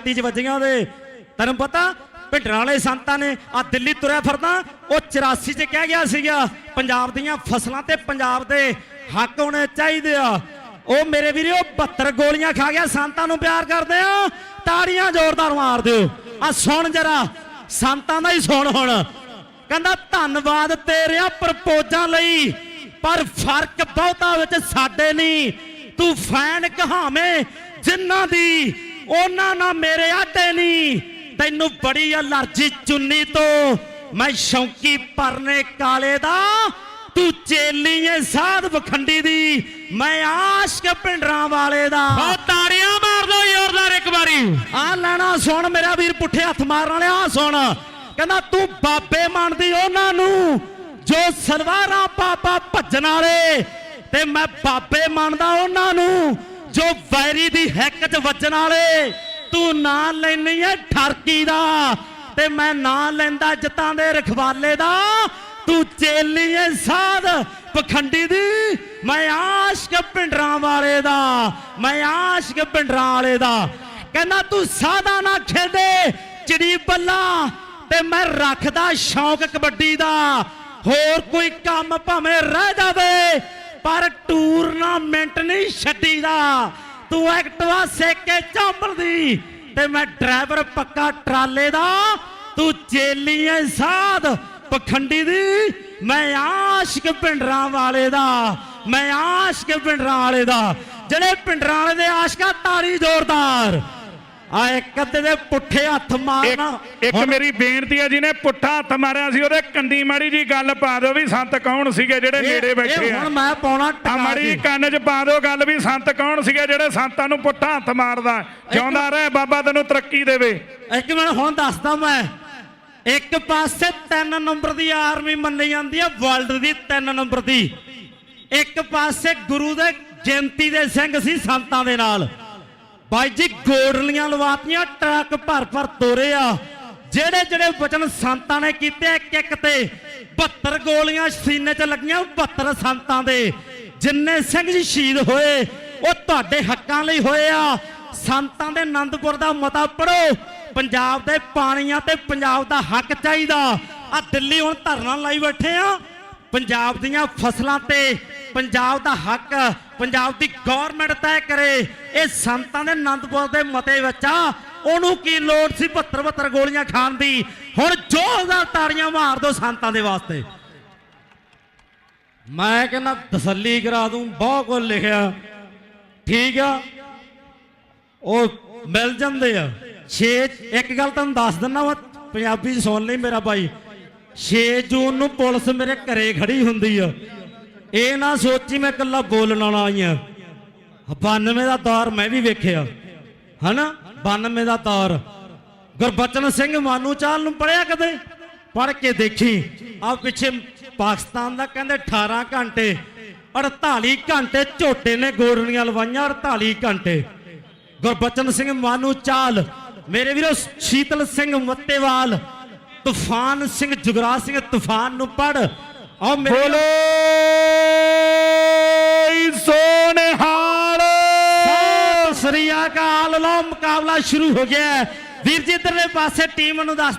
ਛਾਤੀ 'ਚ ਵੱਜੀਆਂ ਉਹਦੇ। ਤੈਨੂੰ ਪਤਾ, ਭਿੰਡਰਾਂ ਵਾਲੇ ਸੰਤਾਂ ਨੇ ਆ ਦਿੱਲੀ ਤੁਰਿਆ ਫਿਰਦਾ, ਉਹ 84 'ਚ ਕਹਿ ਗਿਆ ਸੀਗਾ, ਪੰਜਾਬ ਦੀਆਂ ਫਸਲਾਂ ਤੇ ਪੰਜਾਬ ਦੇ ਹੱਕ ਹੋਣੇ ਚਾਹੀਦੇ ਆ। ਉਹ ਮੇਰੇ ਵੀਰੇ ਉਹ 72 ਗੋਲੀਆਂ ਖਾ ਗਿਆ, ਸੰਤਾਂ ਨੂੰ ਪਿਆਰ ਕਰਦੇ ਆ। ਤਾੜੀਆਂ ਜ਼ੋਰਦਾਰ ਮਾਰ ਦਿਓ। ਆ ਸੁਣ ਜਰਾ, ਸੰਤਾਂ ਦਾ ਹੀ ਸੁਣ ਹੁਣ। ਕਹਿੰਦਾ, ਧੰਨਵਾਦ ਤੇਰਿਆਂ ਪ੍ਰਪੋਜ਼ਾਂ ਲਈ, ਪਰ ਫ਼ਰਕ ਬਹੁਤਾ ਵਿੱਚ ਸਾਡੇ ਨਹੀਂ। ਤੂੰ ਫੈਨ ਕਹਾਵੇਂ ਜਿਨ੍ਹਾਂ ਦੀ ਉਹਨਾਂ ਨਾਲ ਮੇਰੇ ਆਟੇ ਨਹੀਂ। ਤੈਨੂੰ ਬੜੀ ਅਲਰਜੀ ਚੁੰਨੀ ਤੋਂ। ਮੈਂ ਸ਼ੌਂਕੀ ਪਰਨੇ ਕਾਲੇ ਦਾ। ਤੂੰ ਚੇਲੀ ਏ ਸਾਧ ਵਖੰਡੀ ਦੀ। ਮੈਂ ਆਸ਼ਕ ਪਿੰਡਰਾਂ ਵਾਲੇ ਦਾ। ਉਹ ਤਾੜੀਆਂ ਮਾਰ ਦੋ ਜ਼ੋਰਦਾਰ ਇੱਕ ਵਾਰੀ। ਆ ਲੈਣਾ ਸੁਣ ਮੇਰਾ ਵੀਰ ਪੁੱਠੇ ਹੱਥ ਮਾਰਨ ਵਾਲਿਆ ਆ ਸੁਣ। ਕਹਿੰਦਾ ਤੂੰ ਬਾਬੇ ਮੰਨਦੀ ਉਹਨਾਂ ਨੂੰ ਜੋ ਸਲਵਾਰਾਂ ਪਾਪਾ ਭੱਜਣ ਵਾਲੇ। ਤੇ ਮੈਂ ਬਾਬੇ ਮੰਨਦਾ ਉਹਨਾਂ ਨੂੰ। ਜੋ ਵੈਰੀ ਦੀ ਹੈਕ 'ਚ ਵੱਜਣ ਵਾਲੇ, ਤੂੰ ਨਾਂ ਲੈਣੀ ਐ ਠਰਕੀ ਦਾ, ਤੇ ਮੈਂ ਨਾਂ ਲੈਂਦਾ ਜਤਾਂ ਦੇ ਰਖਵਾਲੇ ਦਾ। ਤੂੰ ਚੇਲੀ ਐ ਸਾਧ ਪਖੰਡੀ ਦੀ, ਮੈਂ ਆਸ਼ਕ ਪਿੰਡਰਾਂ ਵਾਲੇ ਦਾ, ਮੈਂ ਆਸ਼ਕ ਪਿੰਡਰਾਂ ਵਾਲੇ ਦਾ। ਕਹਿੰਦਾ ਤੂੰ ਸਾਦਾ ਨਾ ਖੇਡੇ, ਚਿੜੀ ਬੱਲਾ, ਤੇ ਮੈਂ ਰੱਖਦਾ ਸ਼ੌਂਕ ਕਬੱਡੀ ਦਾ। ਹੋਰ ਕੋਈ ਕੰਮ ਭਾਵੇਂ ਰਹਿ ਜਾਵੇ ਪਰ ਟੂਰਨਾਮੈਂਟ ਨਹੀਂ ਛੱਡੀਦਾ। ਤੂੰ ਐਕਟਵਾ ਸੇਕੇ ਚੰਬਲਦੀ, ਤੇ ਮੈਂ ਡਰਾਈਵਰ ਪੱਕਾ ਟਰਾਲੇ ਦਾ, ਤੂੰ ਚੇਲੀ ਐ ਸਾਧ ਪਖੰਡੀ ਦੀ। ਮੈਂ ਆਸ਼ਕ ਪਿੰਡਰਾਂ ਵਾਲੇ ਦਾ, ਮੈਂ ਆਸ਼ਕ ਪਿੰਡਰਾਂ ਵਾਲੇ ਦਾ। ਜਿਹੜੇ ਪਿੰਡਰਾਂ ਵਾਲੇ ਦੇ ਆਸ਼ਕਾ ਤਾੜੀ ਜ਼ੋਰਦਾਰ। ਆ ਇੱਕ ਅੱਧੇ ਦੇ ਪੁੱਠੇ ਹੱਥ ਮਾਰਨਾ। ਇੱਕ ਮੇਰੀ ਬੇਨਤੀ ਹੈ ਜਿਹਨੇ ਪੁੱਠਾ ਹੱਥ ਮਾਰਿਆ ਸੀ ਉਹਦੇ ਕੰਡੀ ਮਾੜੀ ਜੀ ਗੱਲ ਪਾ ਦਿਓ ਵੀ ਸੰਤ ਕੌਣ ਸੀਗੇ ਜਿਹੜੇ ਨੇੜੇ ਬੈਠੇ ਇਹ ਆ। ਹੁਣ ਮੈਂ ਪਾਉਣਾ ਆ ਟਕਾ ਮਾੜੀ ਕੇ। ਜਿਹੀ ਕੰਨ 'ਚ ਪਾ ਦਿਓ ਗੱਲ ਵੀ ਸੰਤ ਕੌਣ ਸੀਗੇ ਜਿਹੜੇ ਸੰਤਾਂ ਨੂੰ ਪੁੱਠਾ ਹੱਥ ਮਾਰਦਾ। ਜਿਉਂਦਾ ਰਹੇ ਬਾਬਾ ਤੈਨੂੰ ਤਰੱਕੀ ਦੇਵੇ। ਇੱਕ ਮਿੰਟ ਹੁਣ ਦੱਸਦਾ ਮੈਂ। ਇੱਕ ਪਾਸੇ 3 ਨੰਬਰ ਦੀ ਆਰਮੀ ਮੰਨੀ ਜਾਂਦੀ ਆ ਵਰਲਡ ਦੀ 3 ਨੰਬਰ ਦੀ। ਇੱਕ ਪਾਸੇ ਗੁਰੂ ਦੇ ਜਯੰਤੀ ਦੇ ਸਿੰਘ ਸੀ ਸੰਤਾਂ ਦੇ ਨਾਲ। ਬਾਈ ਜੀ ਗੋੜਲੀਆਂ ਲਵਾਤੀਆਂ, ਟਰੱਕ ਭਰ ਭਰ ਤੋਰੇ ਆ ਜਿਹੜੇ ਜਿਹੜੇ ਵਚਨ ਸੰਤਾਂ ਨੇ ਕੀਤੇ ਇੱਕ ਇੱਕ ਤੇ 72 ਗੋਲੀਆਂ ਸੀਨੇ 'ਚ ਲੱਗੀਆਂ 72 ਸੰਤਾਂ ਦੇ। ਜਿੰਨੇ ਸਿੰਘ ਜੀ ਸ਼ਹੀਦ ਹੋਏ, ਉਹ ਤੁਹਾਡੇ ਹੱਕਾਂ ਲਈ ਹੋਏ ਆ। ਸੰਤਾਂ ਦੇ ਆਨੰਦਪੁਰ ਦਾ ਮਤਾ ਪੜੋ ਪੰਜਾਬ ਦੇ ਪਾਣੀਆਂ ਤੇ ਪੰਜਾਬ ਦਾ ਹੱਕ ਚਾਹੀਦਾ। ਆ ਦਿੱਲੀ ਹੁਣ ਧਰਨਾ ਲਾਈ ਬੈਠੇ ਆ। ਪੰਜਾਬ ਦੀਆਂ ਫਸਲਾਂ ਤੇ ਪੰਜਾਬ ਦਾ ਹੱਕ, ਪੰਜਾਬ ਦੀ ਗਵਰਨਮੈਂਟ ਤੈਅ ਕਰੇ। ਇਹ ਸੰਤਾਂ ਦੇ ਆਨੰਦਪੁਰ ਦੇ ਮਤੇ ਵਿੱਚ ਆ। ਉਹਨੂੰ ਕੀ ਲੋੜ ਸੀ 72 72 ਗੋਲੀਆਂ ਖਾਣ ਦੀ? ਹੁਣ ਜ਼ੋਰਦਾਰ ਤਾੜੀਆਂ ਮਾਰ ਦਿਓ ਸੰਤਾਂ ਦੇ ਵਾਸਤੇ। ਮੈਂ ਕਹਿੰਦਾ, ਤਸੱਲੀ ਕਰਾ ਦੂੰ, ਬਹੁਤ ਕੁਝ ਲਿਖਿਆ। ਠੀਕ ਆ? ਉਹ ਮਿਲ ਜਾਂਦੇ ਆ। 6 ਇੱਕ ਗੱਲ ਤੁਹਾਨੂੰ ਦੱਸ ਦਿੰਦਾ ਵਾ, ਪੰਜਾਬੀ ਸੁਣ ਲਈ ਮੇਰਾ ਭਾਈ। 6 ਜੂਨ ਨੂੰ ਪੁਲਿਸ ਮੇਰੇ ਘਰੇ ਖੜੀ ਹੁੰਦੀ ਆ। ਇਹ ਨਾ ਸੋਚੀ ਮੈਂ ਇਕੱਲਾ ਬੋਲਣ ਵਾਲਾ ਆਈ ਆ। 92 ਦਾ ਦੌਰ ਮੈਂ ਵੀ ਵੇਖਿਆ। ਹਨਾ? 92 ਦਾ ਦੌਰ ਗੁਰਬਚਨ ਸਿੰਘ ਮਾਨੂ ਚਾਲ ਨੂੰ ਪੜਿਆ ਕਦੇ? ਪੜ ਕੇ ਦੇਖੀ। ਆ ਪਿੱਛੇ ਪਾਕਿਸਤਾਨ ਦਾ ਕਹਿੰਦੇ 18 ਘੰਟੇ 48 ਘੰਟੇ ਝੋਟੇ ਨੇ ਗੋਰਨੀਆਂ ਲਵਾਈਆਂ 48 ਘੰਟੇ। ਗੁਰਬਚਨ ਸਿੰਘ ਮਾਨੂ ਚਾਲ। ਮੇਰੇ ਵੀਰੋ, ਸ਼ੀਤਲ ਸਿੰਘ ਮੱਤੇਵਾਲ, ਤੂਫਾਨ ਸਿੰਘ ਜੁਗਰਾਜ ਸਿੰਘ ਤੂਫਾਨ ਨੂੰ ਪੜ ਮੇਰੇ ਬੋਲੋ। ਸੋਨਹਾਲ। ਸਤਿ ਸ੍ਰੀ ਅਕਾਲ। ਲੋ ਮੁਕਾਬਲਾ ਸ਼ੁਰੂ ਹੋ ਗਿਆ। ਵੀਰ ਜੀ ਇਧਰਲੇ ਪਾਸੇ ਟੀਮ ਨੂੰ ਦੱਸ